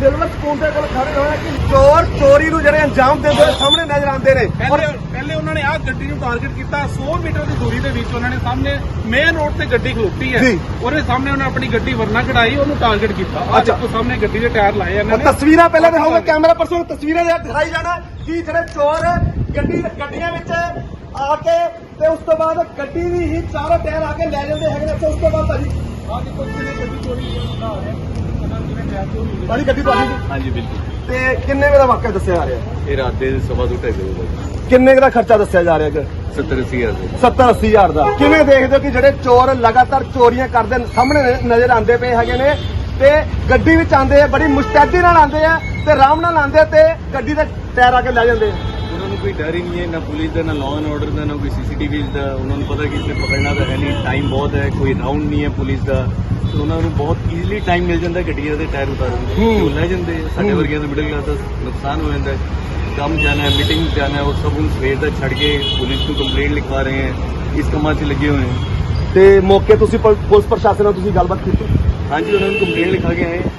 Speaker 1: ਸਿਲਵਰ ਸਪੂਨ ਦੇ ਕੋਲ ਖੜੇ ਹੋਏ ਹਾਂ ਕਿ ਚੋਰ ਚੋਰੀ ਨੂੰ ਜਿਹੜੇ ਅੰਜਾਮ ਦਿੰਦੇ ਹੋਏ ਸਾਹਮਣੇ ਨਜ਼ਰ ਆਉਂਦੇ ਨੇ। ਔਰ
Speaker 3: ਪਹਿਲੇ ਪਹਿਲੇ ਉਹਨਾਂ ਨੇ ਆਹ ਗੱਡੀ ਨੂੰ ਟਾਰਗੇਟ ਕੀਤਾ 100 ਮੀਟਰ ਦੀ ਦੂਰੀ ਦੇ ਵਿੱਚ ਉਹਨਾਂ ਨੇ ਸਾਹਮਣੇ ਮੇਨ ਰੋਡ ਤੇ ਗੱਡੀ ਖਲੋਤੀ ਹੈ।
Speaker 1: ਜੀ।
Speaker 3: ਉਹਦੇ ਸਾਹਮਣੇ ਉਹਨਾਂ ਆਪਣੀ ਗੱਡੀ ਵਰਨਾ ਕਢਾਈ ਉਹਨੂੰ ਟਾਰਗੇਟ ਕੀਤਾ। ਆਹ
Speaker 1: ਅੱਛਾ।
Speaker 3: ਦੇਖੋ ਸਾਹਮਣੇ ਗੱਡੀ ਦੇ ਟਾਇਰ ਲਾਏ ਇਹਨਾਂ
Speaker 1: ਔਰ
Speaker 3: ਨੇ।
Speaker 1: ਤਸਵੀਰਾਂ ਪਹਿਲਾਂ ਦਿਖਾਉਂਗਾ ਕੈਮਰਾ ਪਰਸਨ ਤਸਵੀਰਾਂ ਦੇ ਦਿਖਾਈ ਜਾਣਾ ਕਿ ਜਿਹੜੇ ਚੋਰ ਗੱਡੀ ਗੱਡੀਆਂ ਵਿੱਚ ਆ ਕੇ ਤੇ ਉਸ ਤੋਂ ਬਾਅਦ ਗੱਡੀ ਦੀ ਹੀ ਚਾਰੋਂ ਟਾਇਰ ਆ ਕੇ ਲੈ ਜਾਂਦੇ ਹੈਗੇ ਨੇ ਤੇ ਉਸ ਤੋਂ ਬਾਅਦ ਭਾਜੀ
Speaker 3: ਆਹ ਦੇਖੋ ਕਿਹਨੇ ਗੱਡੀ ਚੋਰੀ ਹੁੰਦਾ ਹੋ ਰਿਹਾ
Speaker 1: ਭਾਜੀ ਗੱਡੀ ਤੁਹਾਡੀ?
Speaker 6: ਹਾਂਜੀ ਬਿਲਕੁਲ।
Speaker 1: ਤੇ ਕਿੰਨੇ ਵੇ ਦਾ ਵਾਕਿਆ ਦੱਸਿਆ ਜਾ ਰਿਹਾ?
Speaker 6: ਇਹ ਰਾਤ ਦੇ ਸਵਾ ਦੋ ਢਾਈ ਵਜੇ ਦਾ
Speaker 1: ਕਿੰਨੇ ਕੁ ਦਾ ਖਰਚਾ ਦੱਸਿਆ ਜਾ ਰਿਹਾ ਕਿ
Speaker 6: 70 ਅੱਸੀ ਹਜ਼ਾਰ ਦਾ।
Speaker 1: 70 80 ਹਜ਼ਾਰ ਦਾ। ਕਿਵੇਂ ਦੇਖਦੇ ਹੋ ਕਿ ਜਿਹੜੇ ਚੋਰ ਲਗਾਤਾਰ ਚੋਰੀਆਂ ਕਰਦੇ ਨੇ, ਸਾਹਮਣੇ ਨ- ਨਜ਼ਰ ਆਉਂਦੇ ਪਏ ਹੈਗੇ ਨੇ ਤੇ ਗੱਡੀ ਵਿੱਚ ਆਉਂਦੇ ਆ ਬੜੀ ਮੁਸਤੈਦੀ ਨਾਲ ਆਉਂਦੇ ਆ ਤੇ ਆਰਾਮ ਨਾਲ ਆਉਂਦੇ ਤੇ ਗੱਡੀ ਦੇ ਟਾਇਰ ਆ ਕੇ ਲੈ ਜਾਂਦੇ ਆ।
Speaker 6: ਉਹਨਾਂ ਨੂੰ ਕੋਈ ਡਰ ਹੀ ਨਹੀਂ ਹੈ ਨਾ ਪੁਲਿਸ ਦਾ ਨਾ ਲਾਅ ਐਂਡ ਆਰਡਰ ਦਾ ਨਾ ਕੋਈ ਸੀਸੀਟੀਵੀ ਦਾ। ਉਹਨਾਂ ਨੂੰ ਪਤਾ ਕਿ ਇਸਨੇ ਪਕੜਨਾ ਤਾਂ ਹੈ ਨਹੀਂ ਟਾਈਮ ਬਹੁਤ ਹੈ ਕੋਈ ਰਾਉਂਡ ਨਹੀਂ ਹੈ ਪੁਲਿਸ ਦਾ। ਤੇ ਉਹਨਾਂ ਨੂੰ ਬਹੁਤ ਈਜ਼ੀਲੀ ਟਾਈਮ ਮਿਲ ਜਾਂਦਾ ਗੱਡੀਆਂ ਦੇ ਟਾਇਰ ਉਤਾਰਨ ਦੇ
Speaker 1: ਹੂੰ।
Speaker 6: ਉਹ ਲੈ ਜਾਂਦੇ ਆ। ਸਾਡੇ ਵਰਗਿਆਂ ਦਾ ਮਿਡਲ ਕਲਾਸ ਦਾ ਨੁਕਸਾਨ ਹੋ ਜਾਂਦਾ ਹੈ। ਕੰਮ ਜਾਣਾ ਹੈ ਮੀਟਿੰਗ ਜਾਣਾ ਹੈ ਉਹ ਸਭ ਨੂੰ ਸਵੇਰ ਦਾ ਛੱਡ ਕੇ ਪੁਲਿਸ ਨੂੰ ਕੰਪਲੇਂਟ ਲਿਖਵਾ ਰਹੇ ਹੈ। ਇਸ ਕੰਮਾਂ 'ਚ ਲੱਗੇ ਹੋਏ ਹੈ।
Speaker 1: ਤੇ ਮੌਕੇ ਤੁਸੀਂ ਪੁਲ- ਪੁਲਿਸ ਪ੍ਰਸ਼ਾਸਨ ਨਾਲ ਤੁਸੀਂ ਗੱਲਬਾਤ ਕੀਤੀ?
Speaker 6: ਹਾਂਜੀ ਉਹਨਾਂ ਨੂੰ ਕੰਪਲੇਂਟ ਲਿਖਾ ਕੇ ਆਏ ਹਾਂ।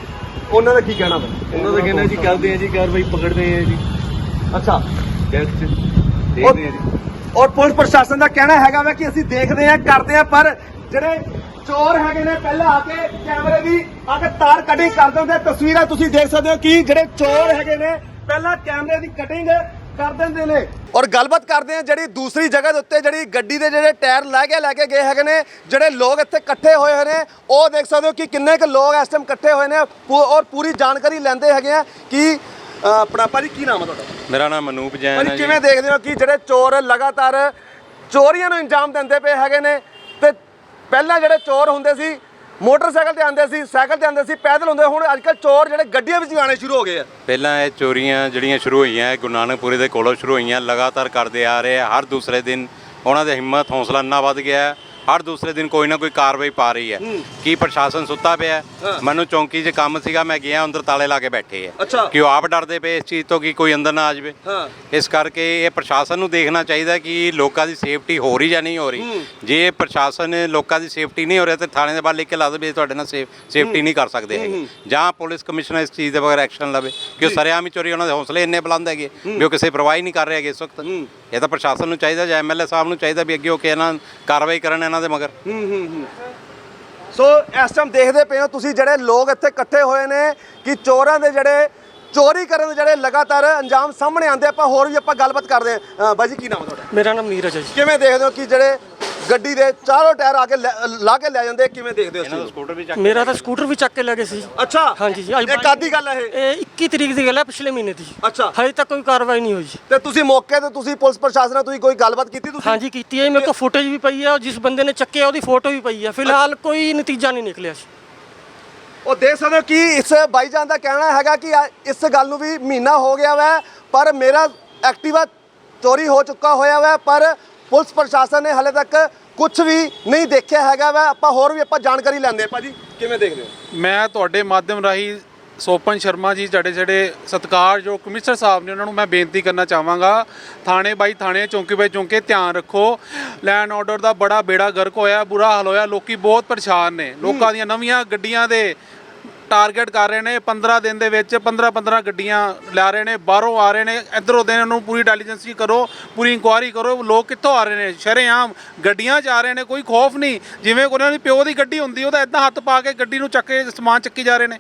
Speaker 1: ਉਹਨਾਂ ਦਾ ਕੀ ਕਹਿਣਾ ਵਾ?
Speaker 6: ਉਹਨਾਂ ਦਾ ਕਹਿਣਾ ਜੀ ਕਰਦੇ ਆ ਜੀ ਕਾਰਵਾਈ ਪਕੜਦੇ ਆ ਜੀ।
Speaker 1: ਅੱਛਾ।
Speaker 6: ਦੇਖਦੇ ਆ ਜੀ।
Speaker 1: ਔਰ ਪੁਲਿਸ ਪ੍ਰਸ਼ਾਸਨ ਦਾ ਕਹਿਣਾ ਹੈਗਾ ਵਾ ਕਿ ਅਸੀਂ ਦੇਖਦੇ ਹਾਂ ਕਰਦੇ ਹਾਂ ਪਰ ਜਿਹੜੇ ਚੋਰ ਹੈਗੇ ਨੇ ਪਹਿਲਾਂ ਆ ਕੇ ਕੈਮਰੇ ਦੀ ਆ ਕੇ ਤਾਰ ਕਟਿੰਗ ਕਰ ਦਿੰਦੇ ਤਸਵੀਰਾਂ ਤੁਸੀਂ ਦੇਖ ਸਕਦੇ ਹੋ ਕਿ ਜਿਹੜੇ ਚੋਰ ਹੈਗੇ ਨੇ ਪਹਿਲਾਂ ਕੈਮਰੇ ਦੀ ਕਟਿੰਗ ਕਰ ਦਿੰਦੇ ਨੇ। ਔਰ ਗੱਲਬਾਤ ਕਰਦੇ ਆ ਜਿਹੜੀ ਦੂਸਰੀ ਜਗ੍ਹਾ ਦੇ ਉੱਤੇ ਜਿਹੜੀ ਗੱਡੀ ਦੇ ਜਿਹੜੇ ਟਾਇਰ ਲੈ ਕੇ ਲੈ ਕੇ ਗਏ ਹੈਗੇ ਨੇ ਜਿਹੜੇ ਲੋਕ ਇੱਥੇ ਇਕੱਠੇ ਹੋਏ ਹੋਏ ਨੇ ਉਹ ਦੇਖ ਸਕਦੇ ਹੋ ਕਿ ਕਿੰਨੇ ਕੁ ਲੋਕ ਇਸ ਟਾਈਮ ਇਕੱਠੇ ਹੋਏ ਨੇ ਔਰ ਪੂਰੀ ਜਾਣਕਾਰੀ ਲੈਂਦੇ ਹੈਗੇ ਆ ਕਿ ਆਪਣਾ ਭਾਜੀ ਕੀ ਨਾਮ ਹੈ ਤੁਹਾਡਾ?
Speaker 4: ਮੇਰਾ ਨਾਮ ਅਨੂਪ ਜੈਨ ਹੈ ਜੀ।
Speaker 1: ਕਿਵੇਂ ਦੇਖਦੇ ਹੋ ਕਿ ਜਿਹੜੇ ਚੋਰ ਲਗਾਤਾਰ ਚੋਰੀਆਂ ਨੂੰ ਅੰਜਾਮ ਦਿੰਦੇ ਪਏ ਹੈਗੇ ਨੇ ਤੇ ਪਹਿਲਾਂ ਜਿਹੜੇ ਚੋਰ ਹੁੰਦੇ ਸੀ, ਮੋਟਰਸਾਈਕਲ ਤੇ ਆਉਂਦੇ ਸੀ, ਸਾਈਕਲ ਤੇ ਆਉਂਦੇ ਸੀ, ਪੈਦਲ ਹੁੰਦੇ, ਹੁਣ ਅੱਜ ਕੱਲ੍ਹ ਚੋਰ ਜਿਹੜੇ ਗੱਡੀਆਂ ਵਿੱਚ ਵੀ ਸ਼ੁਰੂ ਹੋ ਗਏ ਆ।
Speaker 4: ਪਹਿਲਾਂ ਇਹ ਚੋਰੀਆਂ ਜਿਹੜੀਆਂ ਸ਼ੁਰੂ ਹੋਈਆਂ ਗੁਰੂ ਨਾਨਕਪੁਰੇ ਦੇ ਕੋਲੋਂ ਸ਼ੁਰੂ ਹੋਈਆਂ, ਲਗਾਤਾਰ ਕਰਦੇ ਆ ਰਹੇ ਆ, ਹਰ ਦੂਸਰੇ ਦਿਨ ਉਹਨਾਂ ਦੇ ਹਿੰਮਤ, ਹੌਸਲਾ ਇੰਨਾ ਵੱਧ ਗਿਆ। ਹਰ ਦੂਸਰੇ ਦਿਨ ਕੋਈ ਨਾ ਕੋਈ ਕਾਰਵਾਈ ਪਾ ਰਹੀ ਹੈ। ਕੀ ਪ੍ਰਸ਼ਾਸਨ ਸੁੱਤਾ ਪਿਆ ਹੈ? ਮੈਨੂੰ ਚੌਂਕੀ 'ਚ ਕੰਮ ਸੀਗਾ ਮੈਂ ਗਿਆ ਅੰਦਰ ਤਾਲੇ ਲਾ ਕੇ ਬੈਠੇ ਆ
Speaker 1: ਅੱਛਾ।
Speaker 4: ਕਿ ਉਹ ਆਪ ਡਰਦੇ ਪਏ ਇਸ ਚੀਜ਼ ਤੋਂ ਕਿ ਕੋਈ ਅੰਦਰ ਨਾ ਆ ਜਾਵੇ।
Speaker 1: ਹਾਂ।
Speaker 4: ਇਸ ਕਰਕੇ ਇਹ ਪ੍ਰਸ਼ਾਸਨ ਨੂੰ ਦੇਖਣਾ ਚਾਹੀਦਾ ਕਿ ਲੋਕਾਂ ਦੀ ਸੇਫਟੀ ਹੋ ਰਹੀ ਜਾਂ ਨਹੀਂ ਹੋ ਰਹੀ। ਜੇ ਪ੍ਰਸ਼ਾਸਨ ਲੋਕਾਂ ਦੀ ਸੇਫਟੀ ਨਹੀਂ ਹੋ ਰਿਹਾ ਤੇ ਥਾਣੇ ਦੇ ਬਾਹਰ ਲਿਖ ਕੇ ਲਾ ਦੇਵੇ ਤੁਹਾਡੇ ਨਾਲ ਸੇਫ ਸੇਫਟੀ ਨਹੀਂ ਕਰ ਸਕਦੇ ਹੈਗੇ। ਜਾਂ ਪੁਲਿਸ ਕਮਿਸ਼ਨਰ ਇਸ ਚੀਜ਼ ਦੇ ਬਗੈਰ ਐਕਸ਼ਨ ਲਵੇ ਕਿ ਉਹ ਸਰੇਆਮ ਹੀ ਚੋਰੀ ਉਹਨਾਂ ਦੇ ਹੌਸਲੇ ਇੰਨੇ ਬੁਲੰਦ ਹੈਗੇ ਵੀ ਉਹ ਕਿਸੇ ਪਰਵਾਹ ਹੀ ਨਹੀਂ ਕਰ ਰਹੇ ਹੈਗੇ ਇਸ ਵਕਤ। ਇਹ ਤਾਂ ਪ੍ਰਸ਼ਾਸਨ ਨੂੰ ਚਾਹੀਦਾ ਜਾਂ ਐਮਐਲਏ ਸਾਹਿਬ ਨੂੰ ਚਾਹੀਦਾ ਵੀ ਅੱਗੇ ਹੋ ਕੇ ਇਹਨਾਂ ਕਾਰਵਾਈ ਕਰਨ ਇਹਨਾਂ ਦੇ ਮਗਰ।
Speaker 1: ਸੋ ਇਸ ਟਾਈਮ ਦੇਖਦੇ ਪਏ ਹੋ ਤੁਸੀਂ ਜਿਹੜੇ ਲੋਕ ਇੱਥੇ ਇਕੱਠੇ ਹੋਏ ਨੇ ਕਿ ਚੋਰਾਂ ਦੇ ਜਿਹੜੇ ਚੋਰੀ ਕਰਨ ਦੇ ਜਿਹੜੇ ਲਗਾਤਾਰ ਅੰਜਾਮ ਸਾਹਮਣੇ ਆਉਂਦੇ ਆਪਾਂ ਹੋਰ ਵੀ ਆਪਾਂ ਗੱਲਬਾਤ ਕਰਦੇ ਹਾਂ। ਬਾਈ ਜੀ ਕੀ ਨਾਮ ਹੈ ਤੁਹਾਡਾ?
Speaker 7: ਮੇਰਾ ਨਾਮ ਨੀਰਜ ਹੈ ਜੀ।
Speaker 1: ਕਿਵੇਂ ਦੇਖਦੇ ਹੋ ਕਿ ਜਿਹੜੇ ਗੱਡੀ ਦੇ ਚਾਰੋਂ ਟਾਇਰ ਆ ਕੇ ਲੈ- ਲਾ ਕੇ ਲੈ ਜਾਂਦੇ ਕਿਵੇਂ ਦੇਖਦੇ ਹੋ?
Speaker 4: ਸਕੂਟਰ ਵੀ
Speaker 7: ਮੇਰਾ ਤਾਂ ਸਕੂਟਰ ਵੀ ਚੱਕ ਕੇ ਲੈ ਗਏ ਸੀ।
Speaker 1: ਅੱਛਾ
Speaker 7: ਹਾਂਜੀ ਜੀ
Speaker 1: ਇਹ ਕਾਦੀ ਗੱਲ ਹੈ ਇਹ?
Speaker 7: ਇਹ 21 ਤਰੀਕ ਦੀ ਗੱਲ ਹੈ ਪਿਛਲੇ ਮਹੀਨੇ ਦੀ।
Speaker 1: ਅੱਛਾ।
Speaker 7: ਹਜੇ ਤੱਕ ਕੋਈ ਕਾਰਵਾਈ ਨਹੀਂ ਹੋਈ ਜੀ।
Speaker 1: ਤੇ ਤੁਸੀਂ ਮੌਕੇ ਤੇ ਤੁਸੀਂ ਪੁਲਿਸ ਪ੍ਰਸ਼ਾਸਨ ਨਾਲ ਤੁਸੀਂ ਕੋਈ ਗੱਲਬਾਤ ਕੀਤੀ ਤੁਸੀਂ?
Speaker 7: ਹਾਂਜੀ ਕੀਤੀ ਹੈ ਮੇਰੇ ਕੋਲ ਫੁਟੇਜ ਵੀ ਪਈ ਹੈ ਔਰ ਜਿਸ ਬੰਦੇ ਨੇ ਚੱਕਿਆ ਉਹਦੀ ਫੋਟੋ ਵੀ ਪਈ ਹੈ ਫਿਲਹਾਲ ਕੋਈ ਨਤੀਜਾ ਨਹੀਂ ਨਿਕਲਿਆ ਸੀ
Speaker 1: ਉਹ ਦੇਖ ਸਕਦੇ ਹੋ ਕਿ ਇਸ ਬਾਈਜਾਨ ਦਾ ਕਹਿਣਾ ਹੈਗਾ ਕਿ ਆ- ਇਸ ਗੱਲ ਨੂੰ ਵੀ ਮਹੀਨਾ ਹੋ ਗਿਆ ਵੈ ਪਰ ਮੇਰਾ ਐਕਟਿਵਾ ਚੋਰੀ ਹੋ ਚੁੱਕਾ ਹੋਇਆ ਵੈ ਪਰ ਪੁਲਿਸ ਪ੍ਰਸ਼ਾਸਨ ਨੇ ਹਲੇ ਤੱਕ ਕੁਝ ਵੀ ਨਹੀਂ ਦੇਖਿਆ ਹੈਗਾ ਵਾ। ਆਪਾਂ ਹੋਰ ਵੀ ਆਪਾਂ ਜਾਣਕਾਰੀ ਲੈਂਦੇ ਹਾਂ। ਭਾਜੀ, ਕਿਵੇਂ ਦੇਖਦੇ ਹੋ?
Speaker 3: ਮੈਂ ਤੁਹਾਡੇ ਮਾਧਿਅਮ ਰਾਹੀਂ ਸੋਪਨ ਸ਼ਰਮਾ ਜੀ, ਜਿਹੜੇ ਜਿਹੜੇ ਸਤਕਾਰ ਜੋ ਕਮਿਸ਼ਨਰ ਸਾਹਿਬ ਨੇ ਉਹਨਾਂ ਨੂੰ ਮੈਂ ਬੇਨਤੀ ਕਰਨਾ ਚਾਹਾਂਗਾ। ਥਾਣੇ ਬਾਈ ਥਾਣੇ, ਚੌਂਕੀ ਬਾਈ ਚੌਂਕੇ, ਧਿਆਨ ਰੱਖੋ। ਲੈਂਡ ਆਰਡਰ ਦਾ ਬੜਾ ਬੇੜਾ ਗਰਕ ਹੋਇਆ, ਬੁਰਾ ਹਾਲ ਹੋਇਆ। ਲੋਕੀ ਬਹੁਤ ਪਰੇਸ਼ਾਨ ਨੇ। ਲੋਕਾਂ ਦੀਆਂ ਨਵੀਆਂ ਗੱਡੀਆਂ ਦੇ ਟਾਰਗੇਟ ਕਰ ਰਹੇ ਨੇ 15 ਦਿਨ ਦੇ ਵਿੱਚ 15 15 ਗੱਡੀਆਂ ਲਿਆ ਰਹੇ ਨੇ ਬਾਹਰੋਂ ਆ ਰਹੇ ਨੇ ਇਧਰੋਂ ਦੇ ਨੂੰ ਪੂਰੀ ਇੰਟੈਲੀਜੈਂਸ ਕਰੋ ਪੂਰੀ ਇਨਕੁਆਇਰੀ ਕਰੋ ਲੋਕ ਕਿੱਥੋਂ ਆ ਰਹੇ ਨੇ ਸ਼ਰੇਆਮ ਗੱਡੀਆਂ 'ਚ ਆ ਰਹੇ ਨੇ ਕੋਈ ਖੌਫ ਨਹੀਂ ਜਿਵੇਂ ਉਹਨਾਂ ਦੀ ਪਿਓ ਦੀ ਗੱਡੀ ਹੁੰਦੀ ਉਹ ਤਾਂ ਇਦਾਂ ਹੱਥ ਪਾ ਕੇ ਗੱਡੀ ਨੂੰ ਚੱਕ ਕੇ ਸਮਾਨ ਚੱਕੀ ਜਾ ਰਹੇ ਨੇ।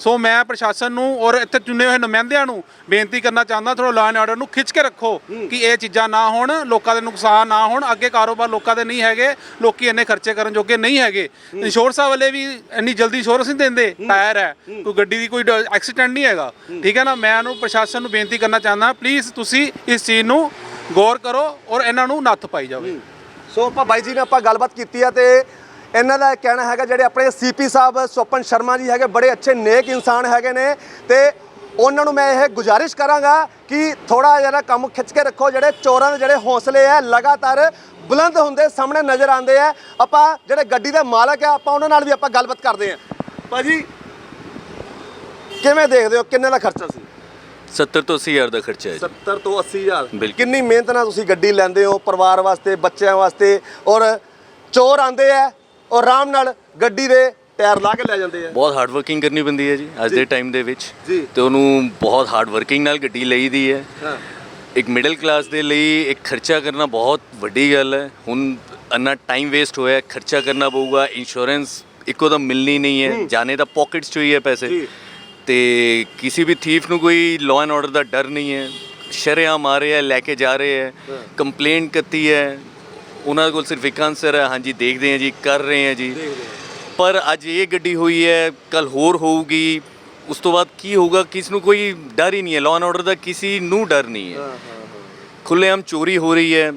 Speaker 3: ਸੋ ਮੈਂ ਪ੍ਰਸ਼ਾਸਨ ਨੂੰ ਔਰ ਇੱਥੇ ਚੁਣੇ ਹੋਏ ਨੁਮਾਇੰਦਿਆਂ ਨੂੰ ਬੇਨਤੀ ਕਰਨਾ ਚਾਹੁੰਦਾ ਥੋੜਾ ਲਾਅ ਐਂਡ ਆਰਡਰ ਨੂੰ ਖਿੱਚ ਕੇ ਰੱਖੋ ਕਿ ਇਹ ਚੀਜ਼ਾਂ ਨਾ ਹੋਣ ਲੋਕਾਂ ਦੇ ਨੁਕਸਾਨ ਨਾ ਹੋਣ ਅੱਗੇ ਕਾਰੋਬਾਰ ਲੋਕਾਂ ਦੇ ਨਹੀਂ ਹੈਗੇ ਲੋਕੀ ਇੰਨੇ ਖਰਚੇ ਕਰਨ ਜੋਗੇ ਨਹੀਂ ਹੈਗੇ। ਇੰਸ਼ੋਰੈਂਸ ਵਾਲੇ ਵੀ ਇੰਨੀ ਜਲਦੀ ਇੰਸ਼ੋਰੈਂਸ ਨਹੀਂ ਦਿੰਦੇ ਟਾਇਰ ਹੈ ਕੋਈ ਗੱਡੀ ਦੀ ਕੋਈ ਐਕਸੀਡੈਂਟ ਨਹੀਂ ਹੈਗਾ। ਠੀਕ ਹੈ ਨਾ? ਮੈਂ ਉਹਨੂੰ ਪ੍ਰਸ਼ਾਸਨ ਨੂੰ ਬੇਨਤੀ ਕਰਨਾ ਚਾਹੁੰਦਾ ਪਲੀਜ਼ ਤੁਸੀਂ ਇਸ ਚੀਜ਼ ਨੂੰ ਗੌਰ ਕਰੋ ਔਰ ਇਹਨਾਂ ਨੂੰ ਨੱਥ ਪਾਈ ਜਾਵੇ।
Speaker 1: ਸੋ ਆਪਾਂ ਬਾਈ ਜੀ ਨੇ ਆਪਾਂ ਗੱਲਬਾਤ ਕੀਤੀ ਆ ਤੇ ਇਹਨਾਂ ਦਾ ਕਹਿਣਾ ਹੈਗਾ ਜਿਹੜੇ ਆਪਣੇ ਸੀਪੀ ਸਾਹਿਬ ਸੋਪਨ ਸ਼ਰਮਾ ਜੀ ਹੈਗੇ ਬੜੇ ਅੱਛੇ ਨੇਕ ਇਨਸਾਨ ਹੈਗੇ ਨੇ ਤੇ ਉਹਨਾਂ ਨੂੰ ਮੈਂ ਇਹ ਗੁਜ਼ਾਰਿਸ਼ ਕਰਾਂਗਾ ਕਿ ਥੋੜਾ ਜਿਹਾ ਕੰਮ ਖਿੱਚ ਕੇ ਰੱਖੋ ਜਿਹੜੇ ਚੋਰਾਂ ਦੇ ਜਿਹੜੇ ਹੌਸਲੇ ਆ ਲਗਾਤਾਰ ਬੁਲੰਦ ਹੁੰਦੇ ਸਾਹਮਣੇ ਨਜ਼ਰ ਆਉਂਦੇ ਆ। ਆਪਾਂ ਜਿਹੜੇ ਗੱਡੀ ਦੇ ਮਾਲਕ ਆ ਆਪਾਂ ਉਹਨਾਂ ਨਾਲ ਵੀ ਆਪਾਂ ਗੱਲਬਾਤ ਕਰਦੇ ਆ। ਭਾਜੀ ਕਿਵੇਂ ਦੇਖਦੇ ਹੋ? ਕਿੰਨੇ ਦਾ ਖਰਚਾ ਸੀ?
Speaker 6: 70 ਤੋਂ 80 ਹਜ਼ਾਰ ਦਾ ਖਰਚਾ ਹੈ ਜੀ।
Speaker 1: 70 ਤੋਂ 80 ਹਜ਼ਾਰ।
Speaker 6: ਬਿਲਕੁਲ।
Speaker 1: ਕਿੰਨੀ ਮਿਹਨਤ ਨਾਲ ਤੁਸੀਂ ਗੱਡੀ ਲੈਂਦੇ ਹੋ ਪਰਿਵਾਰ ਵਾਸਤੇ ਬੱਚਿਆਂ ਵਾਸਤੇ ਔਰ ਚੋਰ ਆਂਦੇ ਆ ਔਰ ਆਰਾਮ ਨਾਲ ਗੱਡੀ ਦੇ ਟਾਇਰ ਲਾ ਕੇ ਲੈ ਜਾਂਦੇ ਆ।
Speaker 6: ਬਹੁਤ ਹਾਰਡ ਵਰਕਿੰਗ ਕਰਨੀ ਪੈਂਦੀ ਹੈ ਜੀ ਅੱਜ ਦੇ ਟਾਈਮ ਦੇ ਵਿੱਚ।
Speaker 1: ਜੀ।
Speaker 6: ਤੇ ਉਹਨੂੰ ਬਹੁਤ ਹਾਰਡ ਵਰਕਿੰਗ ਨਾਲ ਗੱਡੀ ਲਈਦੀ ਹੈ।
Speaker 1: ਹਾਂ।
Speaker 6: ਇੱਕ ਮਿਡਲ ਕਲਾਸ ਦੇ ਲਈ ਇੱਕ ਖਰਚਾ ਕਰਨਾ ਬਹੁਤ ਵੱਡੀ ਗੱਲ ਹੈ। ਹੁਣ ਅੰਨਾ ਟਾਈਮ ਵੇਸਟ ਹੋਇਆ ਖਰਚਾ ਕਰਨਾ ਪਊਗਾ ਇੰਸ਼ੋਰੈਂਸ ਇੱਕੋ ਦਮ ਮਿਲਣੀ ਨਹੀਂ ਹੈ। ਜਾਣੇ ਦਾ ਪਾਕਟਸ ਚ ਹੀ ਹੈ ਪੈਸੇ।
Speaker 1: ਜੀ।
Speaker 6: ਤੇ ਕਿਸੇ ਵੀ ਥੀਫ ਨੂੰ ਕੋਈ ਲਾਅ ਐਂਡ ਆਰਡਰ ਦਾ ਡਰ ਨਹੀਂ ਹੈ। ਸ਼ਰੇਆਮ ਆ ਰਹੇ ਹੈ ਲੈ ਕੇ ਜਾ ਰਹੇ ਹੈ ਕੰਪਲੇਂਟ ਕਰਤੀ ਹੈ। ਉਹਨਾਂ ਕੋਲ ਸਿਰਫ ਇੱਕ ਆਨਸਰ ਹੈ ਹਾਂਜੀ ਦੇਖਦੇ ਹਾਂ ਜੀ ਕਰ ਰਹੇ ਹਾਂ ਜੀ। ਪਰ ਅੱਜ ਇਹ ਗੱਡੀ ਹੋਈ ਹੈ ਕੱਲ ਹੋਰ ਹੋਊਗੀ। ਉਸ ਤੋਂ ਬਾਅਦ ਕੀ ਹੋਊਗਾ ਕਿਸ ਨੂੰ ਕੋਈ ਡਰ ਹੀ ਨਹੀਂ ਹੈ। ਲਾਅ ਐਂਡ ਆਰਡਰ ਦਾ ਕਿਸੇ ਨੂੰ ਡਰ ਨਹੀਂ ਹੈ। ਖੁੱਲ੍ਹੇਆਮ ਚੋਰੀ ਹੋ ਰਹੀ ਹੈ।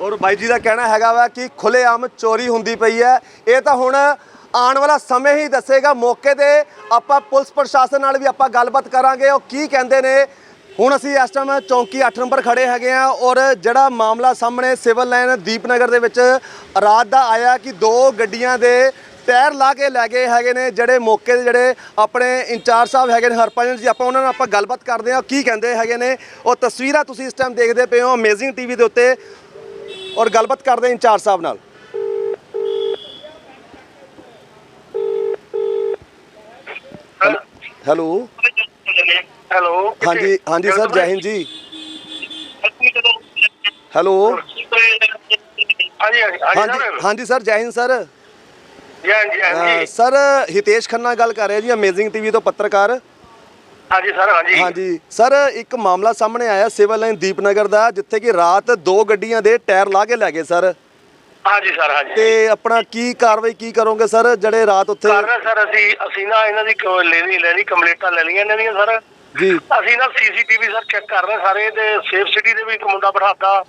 Speaker 1: ਔਰ ਬਾਈ ਜੀ ਦਾ ਕਹਿਣਾ ਹੈਗਾ ਵਾ ਕਿ ਖੁੱਲੇਆਮ ਚੋਰੀ ਹੁੰਦੀ ਪਈ ਹੈ। ਇਹ ਤਾਂ ਹੁਣ ਆਉਣ ਵਾਲਾ ਸਮੇਂ ਹੀ ਦੱਸੇਗਾ। ਮੌਕੇ ਤੇ ਆਪਾਂ ਪੁਲਿਸ ਪ੍ਰਸ਼ਾਸਨ ਨਾਲ ਵੀ ਆਪਾਂ ਗੱਲਬਾਤ ਕਰਾਂਗੇ। ਉਹ ਕੀ ਕਹਿੰਦੇ ਨੇ? ਹੁਣ ਅਸੀਂ ਇਸ ਟਾਈਮ ਚੌਂਕੀ 8 ਨੰਬਰ ਖੜੇ ਹੈਗੇ ਆ ਔਰ ਜਿਹੜਾ ਮਾਮਲਾ ਸਾਹਮਣੇ ਸਿਵਲ ਲਾਈਨ ਦੀਪਨਗਰ ਦੇ ਵਿੱਚ ਰਾਤ ਦਾ ਆਇਆ ਕਿ ਦੋ ਗੱਡੀਆਂ ਦੇ ਟਾਇਰ ਲਾ ਕੇ ਲੈ ਗਏ ਹੈਗੇ ਨੇ, ਜਿਹੜੇ ਮੌਕੇ ਦੇ ਜਿਹੜੇ ਆਪਣੇ ਇੰਚਾਰਜ ਸਾਹਿਬ ਹੈਗੇ ਨੇ ਹਰਪਾਜਨ ਜੀ, ਆਪਾਂ ਉਹਨਾਂ ਨਾਲ ਆਪਾਂ ਗੱਲਬਾਤ ਕਰਦੇ ਹਾਂ। ਕੀ ਕਹਿੰਦੇ ਹੈਗੇ ਨੇ? ਉਹ ਤਸਵੀਰਾਂ ਤੁਸੀਂ ਇਸ ਟਾਈਮ ਦੇਖਦੇ ਪਏ ਹੋ ਅਮੇਜ਼ਿੰਗ ਟੀਵੀ ਦੇ ਉੱਤੇ ਔਰ ਗੱਲਬਾਤ ਕਰਦੇ ਇੰਚਾਰਜ ਸਾਹਿਬ ਨਾਲ। ਹੈਲੋ।
Speaker 5: ਹੈਲੋ।
Speaker 1: ਹਾਂਜੀ ਹਾਂਜੀ ਸਰ ਜੈ ਹਿੰਦ ਜੀ। ਹੈਲੋ।
Speaker 5: ਹਾਂਜੀ ਹਾਂਜੀ
Speaker 1: ਸਰ। ਜੈ ਹਿੰਦ ਸਰ।
Speaker 5: ਹਾਂਜੀ
Speaker 1: ਅਹ,
Speaker 5: ਹਾਂਜੀ
Speaker 1: ਸਰ ਹਿਤੇਸ਼ ਖੰਨਾ ਗੱਲ ਕਰ ਰਿਹਾ ਜੀ ਅਮੇਜ਼ਿੰਗ ਟੀਵੀ ਤੋਂ ਪੱਤਰਕਾਰ।
Speaker 5: ਹਾਂਜੀ ਸਰ ਹਾਂਜੀ।
Speaker 1: ਹਾਂਜੀ। ਸਰ ਇੱਕ ਮਾਮਲਾ ਸਾਹਮਣੇ ਆਇਆ ਸਿਵਲ ਲਾਈਨ ਦੀਪਨਗਰ ਦਾ ਜਿੱਥੇ ਕਿ ਰਾਤ ਦੋ ਗੱਡੀਆਂ ਦੇ ਟਾਇਰ ਲਾ ਕੇ ਲੈ ਗਏ ਸਰ।
Speaker 5: ਹਾਂਜੀ ਸਰ ਹਾਂਜੀ।
Speaker 1: ਤੇ ਆਪਣਾ ਕੀ ਕਾਰਵਾਈ ਕੀ ਕਰੋਗੇ ਸਰ? ਜਿਹੜੇ ਰਾਤ ਉੱਥੇ
Speaker 5: ਕਰ ਰਹੇ ਸਰ ਅਸੀਂ ਅਸੀਂ ਨਾ ਇਹਨਾਂ ਦੀ ਕ- ਲੈ ਲਈ ਲੈ ਲਈ ਕੰਪਲੀਟਾਂ ਲੈ ਲਈਆਂ ਇਹਨਾਂ ਦੀਆਂ ਸਰ।
Speaker 1: ਜੀ।
Speaker 5: ਅਸੀਂ ਨਾ ਸੀਸੀਟੀਵੀ ਸਰ ਚੈੱਕ ਕਰ ਰਹੇ ਸਾਰੇ ਤੇ ਸੇਫ ਸਿਟੀ ਦੇ ਵੀ ਇੱਕ ਮੁੰਡਾ ਬਿਠਾਤਾ।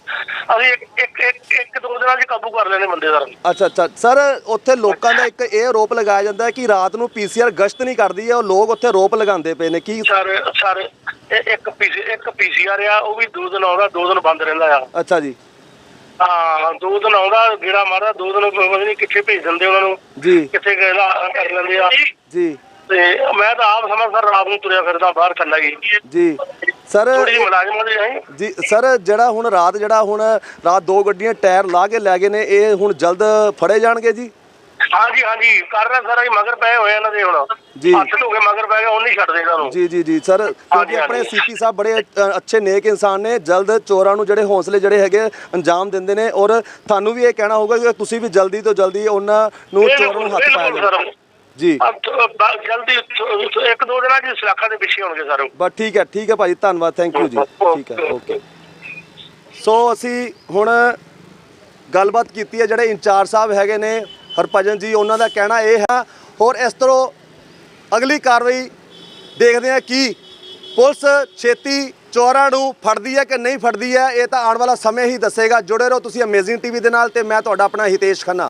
Speaker 5: ਅਸੀਂ ਇੱਕ ਇੱਕ ਇੱਕ ਇੱਕ ਦੋ ਦਿਨਾਂ 'ਚ ਕਾਬੂ ਕਰ ਲੈਣੇ ਬੰਦੇ ਸਰ।
Speaker 1: ਅੱਛਾ ਅੱਛਾ। ਸਰ ਉੱਥੇ ਲੋਕਾਂ ਦਾ ਇੱਕ ਇਹ ਆਰੋਪ ਲਗਾਇਆ ਜਾਂਦਾ ਹੈ ਕਿ ਰਾਤ ਨੂੰ ਪੀਸੀਆਰ ਗਸ਼ਤ ਨਹੀਂ ਕਰਦੀ ਹੈ ਉਹ ਲੋਕ ਉੱਥੇ ਆਰੋਪ ਲਗਾਉਂਦੇ ਪਏ ਨੇ। ਕੀ
Speaker 5: ਸਰ ਸਰ ਇਹ ਇੱਕ ਪੀਸੀ ਇੱਕ ਪੀਸੀਆਰ ਆ ਉਹ ਵੀ ਦੋ ਦਿਨ ਆਉਂਦਾ ਦੋ ਦਿਨ ਬੰਦ ਰਹਿੰਦਾ ਆ।
Speaker 1: ਅੱਛਾ ਜੀ।
Speaker 5: ਹਾਂ ਦੋ ਦਿਨ ਆਉਂਦਾ ਗੇੜਾ ਮਾਰਦਾ ਦੋ ਦਿਨ ਪਤਾ ਨਹੀਂ ਕਿੱਥੇ ਭੇਜ ਦਿੰਦੇ ਉਹਨਾਂ ਨੂੰ
Speaker 1: ਜੀ।
Speaker 5: ਕਿੱਥੇ ਦਾ ਕਰ ਲੈਂਦੇ ਆ।
Speaker 1: ਜੀ।
Speaker 5: ਤੇ ਮੈਂ ਤਾਂ ਆਪ ਸਮਾਂ ਸਰ ਰਾਤ ਨੂੰ ਤੁਰਿਆ ਫਿਰਦਾ ਬਾਹਰ ਕੱਲਾ ਹੀ।
Speaker 1: ਜੀ। ਸਰ
Speaker 5: ਥੋੜੀ ਮੁਲਾਜ਼ਮਾਂ ਦੇ ਹੈ
Speaker 1: ਜੀ ਸਰ ਜਿਹੜਾ ਹੁਣ ਰਾਤ ਜਿਹੜਾ ਹੁਣ ਰਾਤ ਦੋ ਗੱਡੀਆਂ ਟਾਇਰ ਲਾ ਕੇ ਲੈ ਗਏ ਨੇ ਇਹ ਹੁਣ ਜਲਦ ਫੜੇ ਜਾਣਗੇ ਜੀ?
Speaker 5: ਹਾਂਜੀ ਹਾਂਜੀ। ਕਰ ਰਿਹਾ ਸਾਰਾ ਹੀ ਮਗਰ ਪਏ ਹੋਏ ਇਹਨਾਂ ਦੇ ਹੁਣ।
Speaker 1: ਜੀ।
Speaker 5: ਹੱਥ ਧੋ ਕੇ ਮਗਰ ਪੈ ਗਏ ਉਹ ਨਹੀਂ ਛੱਡਦੇ ਇਹਨਾਂ ਨੂੰ।
Speaker 1: ਜੀ ਜੀ ਜੀ। ਸਰ ਕਿਉਂਕਿ ਆਪਣੇ
Speaker 5: ਹਾਂਜੀ।
Speaker 1: ਸੀਪੀ ਸਾਹਿਬ ਬੜੇ ਅ, ਅੱਛੇ ਨੇਕ ਇਨਸਾਨ ਨੇ ਜਲਦ ਚੋਰਾਂ ਨੂੰ ਜਿਹੜੇ ਹੌਸਲੇ ਜਿਹੜੇ ਹੈਗੇ ਅੰਜਾਮ ਦਿੰਦੇ ਨੇ। ਔਰ ਤੁਹਾਨੂੰ ਵੀ ਇਹ ਕਹਿਣਾ ਹੋਊਗਾ ਕਿ ਤੁਸੀਂ ਵੀ ਜਲਦੀ ਤੋਂ ਜਲਦੀ ਉਹਨਾਂ ਨੂੰ ਚੋਰਾਂ ਨੂੰ ਹੱਥ ਪਾਇਆ ਜਾਵੇ ਜੀ।
Speaker 5: ਅਬ ਤੋਂ ਬ- ਜਲਦੀ ਤੋਂ- ਇੱਕ ਦੋ ਦਿਨਾਂ ਚ ਸਲਾਖਾਂ ਦੇ ਪਿੱਛੇ ਹੋਣਗੇ ਸਰ।
Speaker 1: ਬਸ ਠੀਕ ਹੈ ਠੀਕ ਹੈ ਭਾਜੀ ਧੰਨਵਾਦ ਥੈਂਕ ਯੂ ਜੀ। ਠੀਕ ਹੈ ਓਕੇ। ਸੋ ਅਸੀਂ ਹੁਣ ਗੱਲਬਾਤ ਕੀਤੀ ਹੈ ਜਿਹੜੇ ਇੰਚਾਰਜ ਸਾਹਿਬ ਹੈਗੇ ਨੇ ਹਰਭਜਨ ਜੀ, ਉਹਨਾਂ ਦਾ ਕਹਿਣਾ ਇਹ ਹੈ। ਹੋਰ ਇਸ ਤਰ੍ਹਾਂ ਅਗਲੀ ਕਾਰਵਾਈ ਦੇਖਦੇ ਹਾਂ ਕਿ ਪੁਲਿਸ ਛੇਤੀ ਚੋਰਾਂ ਨੂੰ ਫੜਦੀ ਹੈ ਕਿ ਨਹੀਂ ਫੜਦੀ ਹੈ, ਇਹ ਤਾਂ ਆਉਣ ਵਾਲਾ ਸਮੇਂ ਹੀ ਦੱਸੇਗਾ। ਜੁੜੇ ਰਹੋ ਤੁਸੀਂ ਅਮੇਜ਼ਿੰਗ ਟੀਵੀ ਦੇ ਨਾਲ ਤੇ ਮੈਂ ਤੁਹਾਡਾ ਆਪਣਾ ਹਿਤੇਸ਼ ਖੰਨਾ।